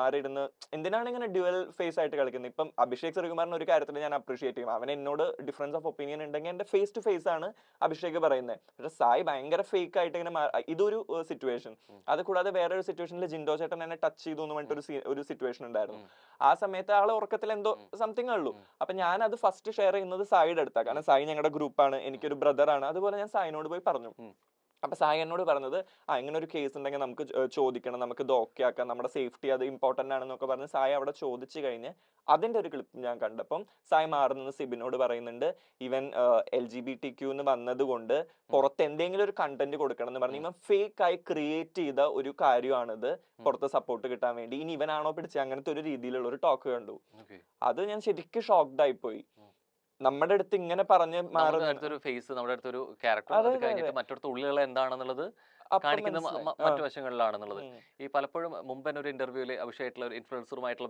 മാറിയിരുന്ന് എന്തിനാണ് ഇങ്ങനെ dual face ആയിട്ട് കളിക്കുന്നത്? ഇപ്പം അഭിഷേക് ശ്രീകുമാറിന് ഒരു കാര്യത്തിൽ ഞാൻ അപ്രീഷിയേറ്റ് ചെയ്യും. അവൻ എന്നോട് ഡിഫറൻസ് ഓഫ് ഒപ്പീനിയൻ ഉണ്ടെങ്കിൽ എന്റെ ഫേസ് ടു ഫേസ് ആണ് അഭിഷേക് പറയുന്നത്. പക്ഷെ സായി ഭയങ്കര ഫേക്ക് ആയിട്ട് ഇങ്ങനെ ഇതൊരു സിറ്റുവേഷൻ. അത് കൂടാതെ വേറെ ഒരു സിറ്റുവേഷനിൽ ജിൻഡോ ചേട്ടൻ എന്നെ ടച്ച് ചെയ്തു എന്ന് പറഞ്ഞിട്ട് ഒരു സിറ്റുവേഷൻ ഉണ്ടായിരുന്നു. ആ സമയത്ത് ആൾ ഉറക്കത്തിൽ എന്തോ. സംതിങ് ഉള്ളൂ. അപ്പൊ ഞാൻ അത് ഫസ്റ്റ് ഷെയർ ചെയ്യുന്നത് സായിയുടെ അടുത്താണ്. കാരണം സായി ഞങ്ങളുടെ ഗ്രൂപ്പാണ് എനിക്കൊരു ബ്രദർ ആണ്. അതുപോലെ ഞാൻ സായിനോട് പോയി പറഞ്ഞു. ഉം. അപ്പൊ സായി എന്നോട് പറഞ്ഞത് ആ ഇങ്ങനെ ഒരു കേസ് ഉണ്ടെങ്കിൽ നമുക്ക് ചോദിക്കണം. നമുക്ക് ഇത് ഓക്കെ ആക്കാം. നമ്മുടെ സേഫ്റ്റി അത് ഇമ്പോർട്ടന്റ് ആണെന്നൊക്കെ പറഞ്ഞ് സായി അവിടെ ചോദിച്ചു കഴിഞ്ഞ് അതിന്റെ ഒരു ക്ലിപ്പ് ഞാൻ കണ്ടപ്പം സായി മാറുന്നത് സിബിനോട് പറയുന്നുണ്ട് ഇവൻ L G B T Q എന്ന് വന്നത് കൊണ്ട് പുറത്ത് എന്തെങ്കിലും ഒരു കണ്ടന്റ് കൊടുക്കണം എന്ന് പറഞ്ഞ് ഇവൻ ഫേക്ക് ആയി ക്രിയേറ്റ് ചെയ്ത ഒരു കാര്യമാണിത്. പുറത്ത് സപ്പോർട്ട് കിട്ടാൻ വേണ്ടി. ഇനി ഇവനാണോ പിടിച്ചത് അങ്ങനത്തെ ഒരു രീതിയിലുള്ള ഒരു ടോക്ക് കണ്ടു. അത് ഞാൻ ശരിക്കും ഷോക്ക്ഡ് ആയിപ്പോയി. നമ്മുടെ അടുത്ത് ഇങ്ങനെ പറഞ്ഞ് അടുത്തൊരു ഫേസ് നമ്മുടെ അടുത്തൊരു ക്യാരക്ടർ അതെ, കഴിഞ്ഞിട്ട് എന്താണെന്നുള്ളത് കാണിക്കുന്ന. മറ്റു വശങ്ങളിലാണെന്നുള്ളത്. ഈ പലപ്പോഴും മുമ്പ് തന്നെ ഒരു ഇന്റർവ്യൂവിൽ അഭിഷേകായിട്ടുള്ള ഒരു ഇൻഫ്ലുവൻസറുമായിട്ടുള്ള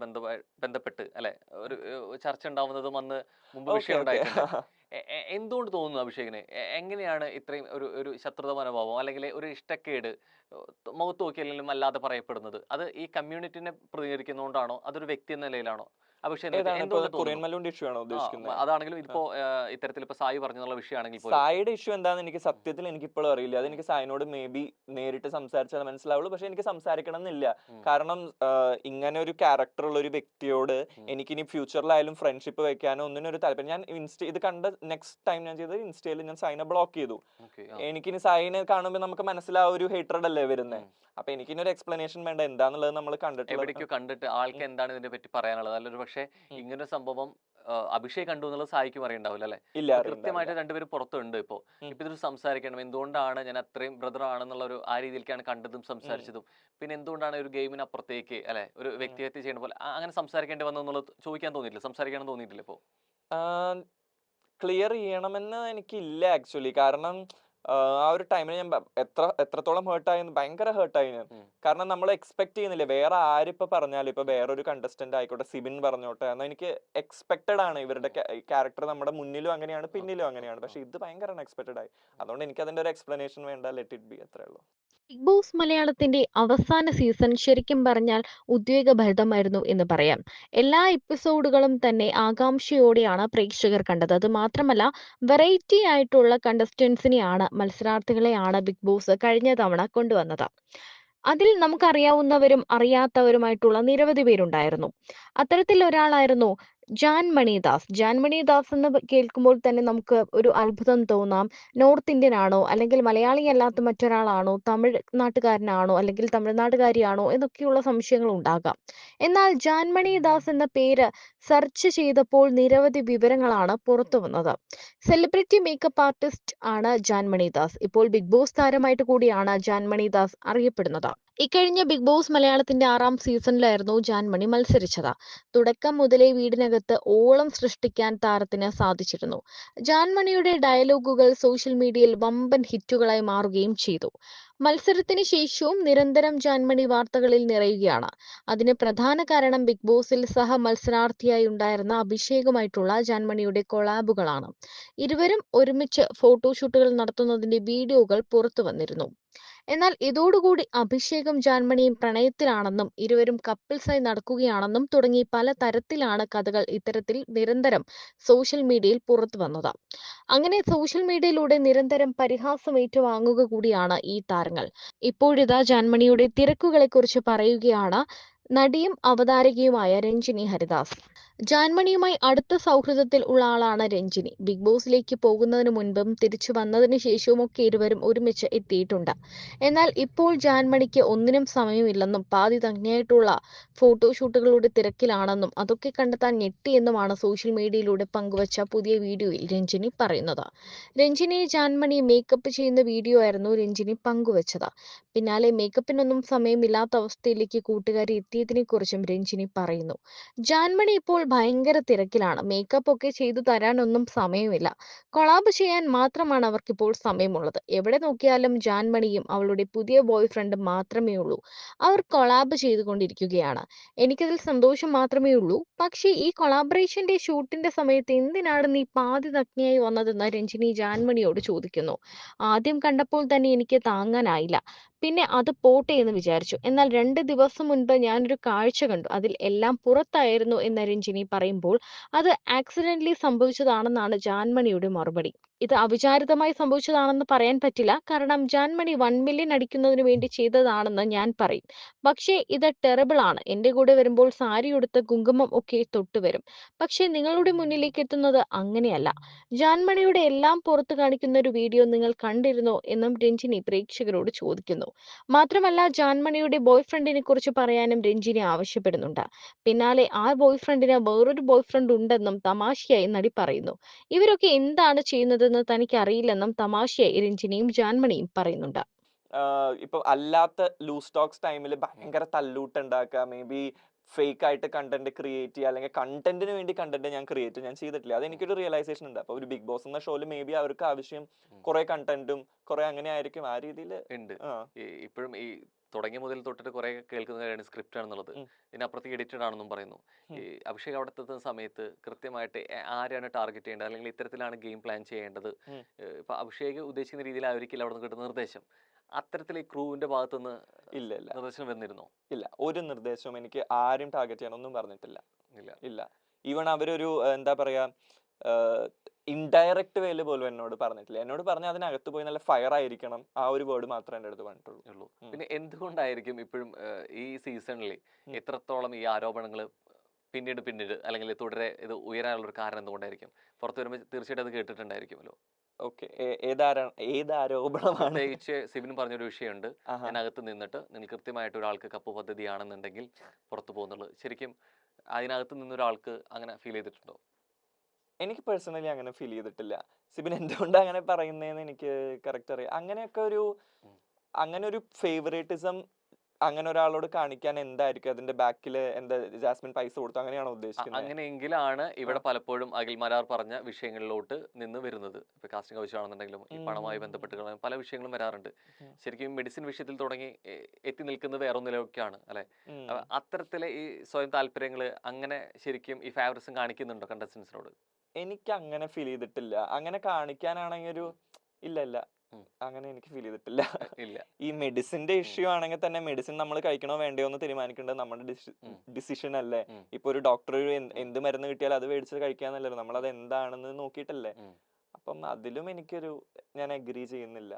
ബന്ധപ്പെട്ട് അല്ലെ? ഒരു ചർച്ച ഉണ്ടാവുന്നതും അന്ന് മുമ്പ് വിഷയം ഉണ്ടായിട്ടുണ്ട്. എന്തുകൊണ്ട് തോന്നുന്നു അഭിഷേകിന്? എങ്ങനെയാണ് ഇത്രയും ഒരു ഒരു ശത്രുത മനോഭാവം അല്ലെങ്കിൽ ഒരു ഇഷ്ടക്കേട് മുഖത്ത് നോക്കിയാലും അല്ലാതെ പറയപ്പെടുന്നത്? അത് ഈ കമ്മ്യൂണിറ്റിനെ പ്രതികരിക്കുന്നതുകൊണ്ടാണോ അതൊരു വ്യക്തി എന്ന നിലയിലാണോ? ഇപ്പൊ അതാണെങ്കിലും ഇതിപ്പോ ഇത്തരത്തിൽ ഇപ്പൊ സായി പറഞ്ഞുള്ള വിഷയമാണെങ്കിൽ സായിയുടെ ഇഷ്യൂ എന്താന്ന് എനിക്ക് സത്യത്തിൽ എനിക്ക് ഇപ്പോഴും അറിയില്ല. അത് എനിക്ക് സായിനോട് മേ ബി നേരിട്ട് സംസാരിച്ചാൽ മനസ്സിലാവുള്ളൂ. പക്ഷെ എനിക്ക് സംസാരിക്കണം എന്നില്ല കാരണം ഇങ്ങനെ ഒരു ക്യാരക്ടർ ഉള്ള ഒരു വ്യക്തിയോട് എനിക്കിനി എനിക്ക് ഇനി ഫ്യൂച്ചറിലായാലും ഫ്രണ്ട്ഷിപ്പ് വെക്കാനോ ഒന്നിനും ഒരു താല്പര്യം. ഞാൻ ഇൻസ്റ്റ ഇത് കണ്ട നെക്സ്റ്റ് ടൈം ഞാൻ ചെയ്തത് ഇൻസ്റ്റയിൽ ഞാൻ സൈനെ ബ്ലോക്ക് ചെയ്തു. എനിക്ക് ഇനി എനിക്കിനി സൈനെ കാണുമ്പോൾ നമുക്ക് മനസ്സിലാവും ഒരു ഹേറ്റഡ് അല്ലേ വരുന്നത്. അപ്പൊ എനിക്കിനി ഒരു എക്സ്പ്ലനേഷൻ വേണ്ട. എന്താന്നുള്ളത് നമ്മൾ എവിടേക്കോ കണ്ടിട്ട് ആൾക്ക് എന്താണ് ഇതിനെ പറ്റി പറയാനുള്ളത്? അല്ലൊരു പക്ഷേ ഇങ്ങനൊരു സംഭവം അഭിഷേക് കണ്ടു എന്നുള്ളത് സായിക്കും അറിയണ്ടാവില്ല അല്ലെ? ഇല്ല കൃത്യമായിട്ട്. രണ്ടുപേരും പുറത്തുണ്ട് ഇപ്പോ. ഇപ്പൊ ഇതൊരു സംസാരിക്കണം. എന്തുകൊണ്ടാണ് ഞാൻ അത്രയും ബ്രദർ ആണെന്നുള്ള ഒരു ആ രീതിയിലേക്കാണ് കണ്ടതും സംസാരിച്ചതും. പിന്നെ എന്തുകൊണ്ടാണ് ഒരു ഗെയിമിന് അപ്പുറത്തേക്ക് അല്ലെ? ഒരു വ്യക്തിഹത്യ ചെയ്യുന്ന പോലെ അങ്ങനെ സംസാരിക്കേണ്ടി വന്നു എന്നുള്ളത് ചോദിക്കാൻ തോന്നിയിട്ടില്ല. സംസാരിക്കാൻ തോന്നിയിട്ടില്ല ഇപ്പോ ക്ലിയർ ചെയ്യണമെന്ന് എനിക്കില്ല ആക്ച്വലി കാരണം ആ ഒരു ടൈമിൽ ഞാൻ എത്ര എത്രത്തോളം ഹേർട്ടായി ഭയങ്കര ഹേർട്ടായി ഞാൻ. കാരണം നമ്മൾ എക്സ്പെക്ട് ചെയ്യുന്നില്ല വേറെ ആരിപ്പോ പറഞ്ഞാലും ഇപ്പൊ വേറൊരു കണ്ടസ്റ്റന്റ് ആയിക്കോട്ടെ സിബിൻ പറഞ്ഞോട്ടെ എന്നാൽ എനിക്ക് എക്സ്പെക്റ്റഡ് ആണ് ഇവരുടെ ക്യാരക്ടർ നമ്മുടെ മുന്നിലും അങ്ങനെയാണ് പിന്നിലും അങ്ങനെയാണ്. പക്ഷെ ഇത് ഭയങ്കര അൺഎക്സ്പെക്റ്റഡ് ആയി. അതുകൊണ്ട് എനിക്ക് അതിന്റെ ഒരു എക്സ്പ്ലനേഷൻ വേണ്ട ലെറ്റ് ഇറ്റ് ബി അത്രേ ഉള്ളൂ. ബിഗ് ബോസ് മലയാളത്തിന്റെ അവസാന സീസൺ ശരിക്കും പറഞ്ഞാൽ ഉദ്വേഗഭരിതമായിരുന്നു എന്ന് പറയാം. എല്ലാ എപ്പിസോഡുകളും തന്നെ ആകാംക്ഷയോടെയാണ് പ്രേക്ഷകർ കണ്ടത്. അത് മാത്രമല്ല വെറൈറ്റി ആയിട്ടുള്ള കണ്ടസ്റ്റൻസിനെയാണ് മത്സരാർത്ഥികളെയാണ് ബിഗ് ബോസ് കഴിഞ്ഞ തവണ കൊണ്ടുവന്നത്. അതിൽ നമുക്കറിയാവുന്നവരും അറിയാത്തവരുമായിട്ടുള്ള നിരവധി പേരുണ്ടായിരുന്നു. അത്തരത്തിൽ ഒരാളായിരുന്നു ജാൻ മണിദാസ് ജാൻ മണിദാസ് എന്ന് കേൾക്കുമ്പോൾ തന്നെ നമുക്ക് ഒരു അത്ഭുതം തോന്നാം. നോർത്ത് ഇന്ത്യൻ ആണോ അല്ലെങ്കിൽ മലയാളി അല്ലാത്ത മറ്റൊരാളാണോ? തമിഴ് നാട്ടുകാരനാണോ? അല്ലെങ്കിൽ തമിഴ്നാട്ടുകാരിയാണോ എന്നൊക്കെയുള്ള സംശയങ്ങൾ ഉണ്ടാകാം. എന്നാൽ ജാൻമണി ദാസ് എന്ന പേര് സെർച്ച് ചെയ്തപ്പോൾ നിരവധി വിവരങ്ങളാണ് പുറത്തു വന്നത്. സെലിബ്രിറ്റി മേക്കപ്പ് ആർട്ടിസ്റ്റ് ആണ് ജാൻമണി ദാസ് ഇപ്പോൾ ബിഗ് ബോസ് താരമായിട്ട് കൂടിയാണ് ജാൻമണി ദാസ് അറിയപ്പെടുന്നത്. ഇക്കഴിഞ്ഞ ബിഗ് ബോസ് മലയാളത്തിന്റെ ആറാം സീസണിലായിരുന്നു ജാൻമണി മത്സരിച്ചത്. തുടക്കം മുതലേ വീടിനകത്ത് ഓളം സൃഷ്ടിക്കാൻ താരത്തിന് സാധിച്ചിരുന്നു. ജാൻമണിയുടെ ഡയലോഗുകൾ സോഷ്യൽ മീഡിയയിൽ വമ്പൻ ഹിറ്റുകളായി മാറുകയും ചെയ്തു. മത്സരത്തിന് ശേഷവും നിരന്തരം ജാൻമണി വാർത്തകളിൽ നിറയുകയാണ്. അതിന് പ്രധാന കാരണം ബിഗ് ബോസിൽ സഹ മത്സരാർത്ഥിയായി ഉണ്ടായിരുന്ന അഭിഷേകുമായിട്ടുള്ള ജാൻമണിയുടെ കൊളാബുകളാണ്. ഇരുവരും ഒരുമിച്ച് ഫോട്ടോഷൂട്ടുകൾ നടത്തുന്നതിന്റെ വീഡിയോകൾ പുറത്തു വന്നിരുന്നു. എന്നാൽ ഇതോടുകൂടി അഭിഷേകും ജാൻമണിയും പ്രണയത്തിലാണെന്നും ഇരുവരും കപ്പിൾസായി നടക്കുകയാണെന്നും തുടങ്ങി പല തരത്തിലാണ് കഥകൾ ഇത്തരത്തിൽ നിരന്തരം സോഷ്യൽ മീഡിയയിൽ പുറത്തു വന്നത്. അങ്ങനെ സോഷ്യൽ മീഡിയയിലൂടെ നിരന്തരം പരിഹാസം ഏറ്റുവാങ്ങുക കൂടിയാണ് ഈ താരങ്ങൾ. ഇപ്പോഴിതാ ജാൻമണിയുടെ തിരക്കുകളെക്കുറിച്ച് പറയുകയാണ് നടിയും അവതാരകയുമായ രഞ്ജിനി ഹരിദാസ്. ജാൻമണിയുമായി അടുത്ത സൗഹൃദത്തിൽ ഉള്ള ആളാണ് രഞ്ജിനി. ബിഗ് ബോസിലേക്ക് പോകുന്നതിന് മുൻപും തിരിച്ചു വന്നതിന് ശേഷവും ഒക്കെ ഇരുവരും ഒരുമിച്ച് എത്തിയിട്ടുണ്ട്. എന്നാൽ ഇപ്പോൾ ജാൻമണിക്ക് ഒന്നിനും സമയമില്ലെന്നും പാതി തങ്ങിയായിട്ടുള്ള ഫോട്ടോഷൂട്ടുകളുടെ തിരക്കിലാണെന്നും അതൊക്കെ കണ്ടെത്താൻ ഞെട്ടിയെന്നുമാണ് സോഷ്യൽ മീഡിയയിലൂടെ പങ്കുവച്ച പുതിയ വീഡിയോയിൽ രഞ്ജിനി പറയുന്നത്. രഞ്ജിനി ജാൻമണി മേക്കപ്പ് ചെയ്യുന്ന വീഡിയോ ആയിരുന്നു രഞ്ജിനി പങ്കുവച്ചത്. പിന്നാലെ മേക്കപ്പിനൊന്നും സമയമില്ലാത്ത അവസ്ഥയിലേക്ക് കൂട്ടുകാരി എത്തിയതിനെ കുറിച്ചും രഞ്ജിനി പറയുന്നു. ജാൻമണി ഇപ്പോൾ ഭയങ്കര തിരക്കിലാണ്. മേക്കപ്പ് ഒക്കെ ചെയ്തു തരാനൊന്നും സമയമില്ല. കൊളാബ് ചെയ്യാൻ മാത്രമാണ് അവർക്കിപ്പോൾ സമയമുള്ളത്. എവിടെ നോക്കിയാലും ജാൻമണിയും അവളുടെ പുതിയ ബോയ് ഫ്രണ്ടും മാത്രമേ ഉള്ളൂ. അവർ കൊളാബ് ചെയ്തുകൊണ്ടിരിക്കുകയാണ്. എനിക്കതിൽ സന്തോഷം മാത്രമേ ഉള്ളൂ. പക്ഷേ ഈ കൊളാബറേഷന്റെ ഷൂട്ടിന്റെ സമയത്ത് എന്തിനാണ് നീ പാതി നഗ്നയായി വന്നതെന്ന് രഞ്ജിനി ജാൻമണിയോട് ചോദിക്കുന്നു. ആദ്യം കണ്ടപ്പോൾ തന്നെ എനിക്ക് താങ്ങാനായില്ല. പിന്നെ അത് പോട്ടെ എന്ന് വിചാരിച്ചു. എന്നാൽ രണ്ട് ദിവസം മുൻപ് ഞാനൊരു കാഴ്ച കണ്ടു. അതിൽ എല്ലാം പുറത്തായിരുന്നു എന്ന് രഞ്ജിനി പറയുമ്പോൾ അത് ആക്സിഡന്റലി സംഭവിച്ചതാണെന്നാണ് ജാൻമണിയുടെ മറുപടി. ഇത് അവിചാരിതമായി സംഭവിച്ചതാണെന്ന് പറയാൻ പറ്റില്ല. കാരണം ജാൻമണി വൺ മില്യൺ അടിക്കുന്നതിന് വേണ്ടി ചെയ്തതാണെന്ന് ഞാൻ പറയും. പക്ഷേ ഇത് ടെറബിൾ ആണ്. എന്റെ കൂടെ വരുമ്പോൾ സാരി ഉടുത്ത് കുങ്കുമം ഒക്കെ തൊട്ട് വരും. പക്ഷേ നിങ്ങളുടെ മുന്നിലേക്ക് എത്തുന്നത് അങ്ങനെയല്ല. ജാൻമണിയുടെ എല്ലാം പുറത്തു കാണിക്കുന്ന ഒരു വീഡിയോ നിങ്ങൾ കണ്ടിരുന്നോ എന്നും രഞ്ജിനി പ്രേക്ഷകരോട് ചോദിക്കുന്നു. മാത്രമല്ല ജാൻമണിയുടെ ബോയ് ഫ്രണ്ടിനെ കുറിച്ച് പറയാനും രഞ്ജിനി ആവശ്യപ്പെടുന്നുണ്ട്. പിന്നാലെ ആ ബോയ് ഫ്രണ്ടിന് വേറൊരു ബോയ് ഫ്രണ്ട് ഉണ്ടെന്നും തമാശയായി നടി പറയുന്നു. ഇവരൊക്കെ എന്താണ് ചെയ്യുന്നതെന്ന് തനിക്ക് അറിയില്ലെന്നും തമാശയായി രഞ്ജിനിയും ജാൻമണിയും പറയുന്നുണ്ട്. ഇപ്പൊ അല്ലാത്ത ലൂസ് സ്റ്റോക്സ് ടൈമിൽ ഭയങ്കര തല്ലൂട്ട് ഉണ്ടാക്കുക മേ ബി ഫേക്ക് ആയിട്ട് കണ്ടന്റ് ക്രിയേറ്റ് ചെയ്യുക അല്ലെങ്കിൽ കണ്ടന്റിന് വേണ്ടി കണ്ടന്റ് ഞാൻ ക്രിയേറ്റ് ഞാൻ ചെയ്തിട്ടില്ല. അത് എനിക്കൊരു റിയലൈസേഷൻ ഉണ്ട്. അപ്പൊ ഒരു ബിഗ് ബോസ് എന്ന ഷോയിൽ മേ ബി അവർക്ക് ആവശ്യം. കുറെ കണ്ടന്റും കുറെ അങ്ങനെ ആയിരിക്കും. ആ രീതിയിൽ ഉണ്ട്. ഇപ്പോഴും ഈ തുടങ്ങിയ മുതൽ തൊട്ടിട്ട് കുറെ കേൾക്കുന്ന കാര്യമാണ് സ്ക്രിപ്റ്റ് ആണെന്നുള്ളത്. ഇതിനപ്പുറത്തേക്ക് എഡിറ്റഡ് ആണെന്നും പറയുന്നു. ഈ അഭിഷേക് അവിടെ എത്തുന്ന സമയത്ത് കൃത്യമായിട്ട് ആരാണ് ടാർഗറ്റ് ചെയ്യേണ്ടത്? അല്ലെങ്കിൽ ഇത്തരത്തിലാണ് ഗെയിം പ്ലാൻ ചെയ്യേണ്ടത്. ഇപ്പൊ അഭിഷേക് ഉദ്ദേശിക്കുന്ന രീതിയിലായിരിക്കില്ല അവിടെ നിന്ന് കിട്ടുന്ന നിർദ്ദേശം. അത്തരത്തിൽ ഈ ക്രൂവിന്റെ ഭാഗത്തുനിന്ന് ഇല്ല ഇല്ല. നിർദ്ദേശം വന്നിരുന്നോ? ഇല്ല. ഒരു നിർദ്ദേശവും എനിക്ക് ആരും ടാർഗറ്റ് ചെയ്യണമെന്നും പറഞ്ഞിട്ടില്ല. ഇല്ല. ഇല്ല. ഈവൺ അവരൊരു എന്താ പറയാ ഇൻഡയറക്റ്റ് വേയിൽ പോലും എന്നോട് പറഞ്ഞിട്ടില്ല. എന്നോട് പറഞ്ഞ അതിനകത്ത് പോയി നല്ല ഫയർ ആയിരിക്കണം. ആ ഒരു വേർഡ് മാത്രമേ എന്റെ അടുത്ത് പറഞ്ഞിട്ടുള്ളൂ. പിന്നെ എന്തുകൊണ്ടായിരിക്കും ഇപ്പോഴും ഈ സീസണിൽ എത്രത്തോളം ഈ ആരോപണങ്ങൾ പിന്നീട് പിന്നീട് അല്ലെങ്കിൽ തുടരെ ഇത് ഉയരാനുള്ള ഒരു കാരണം എന്തുകൊണ്ടായിരിക്കും? പുറത്തു വരുമ്പോൾ തീർച്ചയായിട്ടും അത് കേട്ടിട്ടുണ്ടായിരിക്കുമല്ലോ. ഓക്കെ. ഏതാര ഏത് ആരോപണമാണ് പ്രത്യേകിച്ച് സിബിൻ പറഞ്ഞൊരു വിഷയമുണ്ട്. അതിനകത്ത് നിന്നിട്ട് നിങ്ങൾ കൃത്യമായിട്ട് ഒരാൾക്ക് കപ്പ് പദ്ധതിയാണെന്നുണ്ടെങ്കിൽ പുറത്തു പോകുന്നുള്ളൂ. ശരിക്കും അതിനകത്ത് നിന്നൊരാൾക്ക് അങ്ങനെ ഫീൽ ചെയ്തിട്ടുണ്ടോ? എനിക്ക് പേഴ്സണലി അങ്ങനെ ഫീൽ ചെയ്തിട്ടില്ല. സിബിൻ എന്തുകൊണ്ട് അങ്ങനെ പറയുന്നതെന്ന് എനിക്ക് കറക്റ്റ് അറിയാം. അങ്ങനെയൊക്കെ ഒരു അങ്ങനെ ഒരു ഫേവറേറ്റിസം അങ്ങനെ ഒരാളോട് കാണിക്കാൻ എന്തായിരിക്കും? അതിന്റെ ബാക്കിൽ എന്താ ജാസ്മിൻ പൈസ കൊടുത്തു? അങ്ങനെയാണോ ഉദ്ദേശിക്കുന്നത് അങ്ങനെയെങ്കിലാണ് ഇവിടെ പലപ്പോഴും അഖിൽ മരാർ പറഞ്ഞ വിഷയങ്ങളിലോട്ട് നിന്ന് വരുന്നത്. ഇപ്പൊ കാസ്റ്റിംഗ് ആവശ്യമാണെന്നുണ്ടെങ്കിലും ഈ പണമായി. ബന്ധപ്പെട്ട് പല വിഷയങ്ങളും വരാറുണ്ട്. ശരിക്കും മെഡിസിൻ വിഷയത്തിൽ തുടങ്ങി എത്തി നിൽക്കുന്നത് വേറെ ഒന്നിലൊക്കെയാണ് അല്ലെ. അത്തരത്തിലെ ഈ സ്വയം താല്പര്യങ്ങൾ അങ്ങനെ ശരിക്കും ഈ ഫേവറിസം കാണിക്കുന്നുണ്ടോ കണ്ടസ്റ്റൻസിനോട് എനിക്ക് അങ്ങനെ ഫീൽ ചെയ്തിട്ടില്ല. അങ്ങനെ കാണിക്കാനാണെങ്കിൽ ഒരു ഇല്ല ഇല്ല. അങ്ങനെ എനിക്ക് ഫീൽ ചെയ്തിട്ടില്ല. ഇല്ല. ഈ മെഡിസിന്റെ ഇഷ്യൂ ആണെങ്കിൽ തന്നെ മെഡിസിൻ നമ്മൾ കഴിക്കണോ വേണ്ടയോ എന്ന് തീരുമാനിക്കേണ്ടത് നമ്മുടെ ഡിസിഷൻ അല്ലേ. ഇപ്പൊ ഒരു ഡോക്ടർ എന്ത് മരുന്ന് കിട്ടിയാലും അത് മേടിച്ച് കഴിക്കാന്നല്ലോ നമ്മൾ അത് എന്താണെന്ന് നോക്കിയിട്ടല്ലേ. അപ്പം അതിലും എനിക്കൊരു ഞാൻ അഗ്രി ചെയ്യുന്നില്ല.